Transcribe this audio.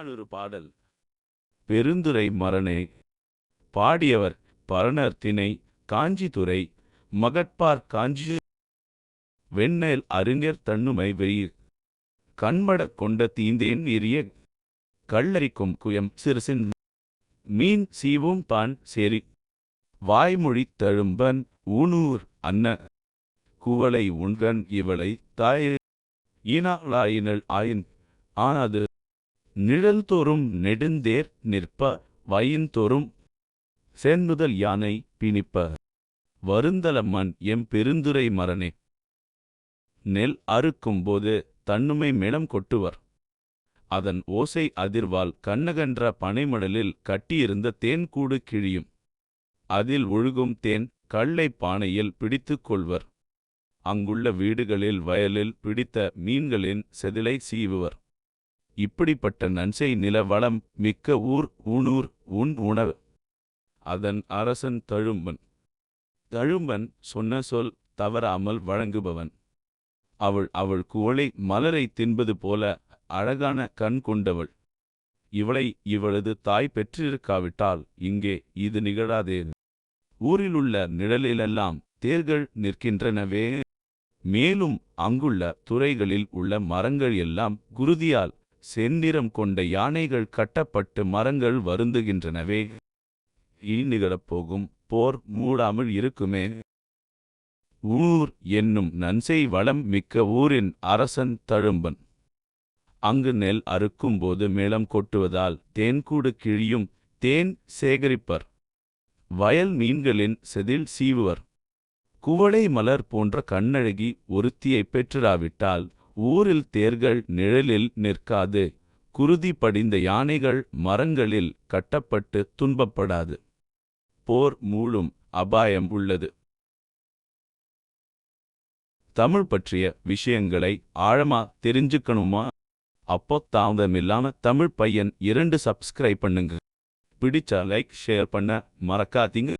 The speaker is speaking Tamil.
புறநானூறு பாடல். பெருந்துரை மரணே பாடியவர் பரணர் திணை காஞ்சிதுரை மகட்பார் காஞ்சி வெண்ணெல் அறிஞர் தன்னுமை வெயிர் கண்மடக் கொண்ட தீந்தேன் எரிய கள்ளரிக்கும் குயம் சிறுசின் மீன் சீவும் பான் சேரி வாய்மொழி தழும்பன் ஊனூர் அன்ன குவளை உண்கன் இவளை தாயே ஈனாளாயினள் ஆயின் ஆனது நிழல்தோறும் நெடுந்தேர் நிற்ப வயின்தோறும் சென்னுதல் யானை பிணிப்ப. வருந்தல மண் எம் பெருந்துரை மரணே நெல் அறுக்கும்போது தன்னுமை மேளம் கொட்டுவர். அதன் ஓசை அதிர்வால் கண்ணகன்ற பனைமடலில் கட்டியிருந்த தேன்கூடு கிழியும். அதில் ஒழுகும் தேன் கள்ளை பானையில் பிடித்துக் கொள்வர். அங்குள்ள வீடுகளில் வயலில் பிடித்த மீன்களின் செதிலை சீவுவர். இப்படிப்பட்ட நன்செய் நில வளம் மிக்க ஊர் ஊனூர் உன் உணவு. அதன் அரசன் தழும்பன். தழும்பன் சொன்ன சொல் தவறாமல் வழங்குபவன். அவள் அவள் குவளை மலரை தின்பது போல அழகான கண் கொண்டவள். இவளை இவளது தாய் பெற்றிருக்காவிட்டால் இங்கே இது நிகழாதே. ஊரிலுள்ள நிழலிலெல்லாம் தேர்கள் நிற்கின்றனவே. மேலும் அங்குள்ள துறைகளில் உள்ள மரங்கள் எல்லாம் குருதியால் செந்நிறம் கொண்ட யானைகள் கட்டப்பட்டு மரங்கள் வருந்துகின்றனவே. இனி நிகழப்போகும் போர் மூடாமல் இருக்குமே. ஊர் என்னும் நன்செய் வளம் மிக்க ஊரின் அரசன் தழும்பன். அங்கு நெல் அறுக்கும்போது மேளம் கொட்டுவதால் தேன்கூடு கிழியும் தேன் சேகரிப்பர். வயல் மீன்களின் செதில் சீவுவர். குவளை மலர் போன்ற கண்ணழகி ஒருத்தியைப் பெற்றிராவிட்டால் ஊரில் தேர்கள் நிழலில் நிற்காது. குருதி படிந்த யானைகள் மரங்களில் கட்டப்பட்டு துன்பப்படாது. போர் மூழும் அபாயம் உள்ளது. தமிழ் பற்றிய விஷயங்களை ஆழமா தெரிஞ்சுக்கணுமா? அப்போ தாமதமில்லாம தமிழ் பையன் இரண்டு சப்ஸ்கிரைப் பண்ணுங்க. பிடிச்சா லைக் ஷேர் பண்ண மறக்காதீங்க.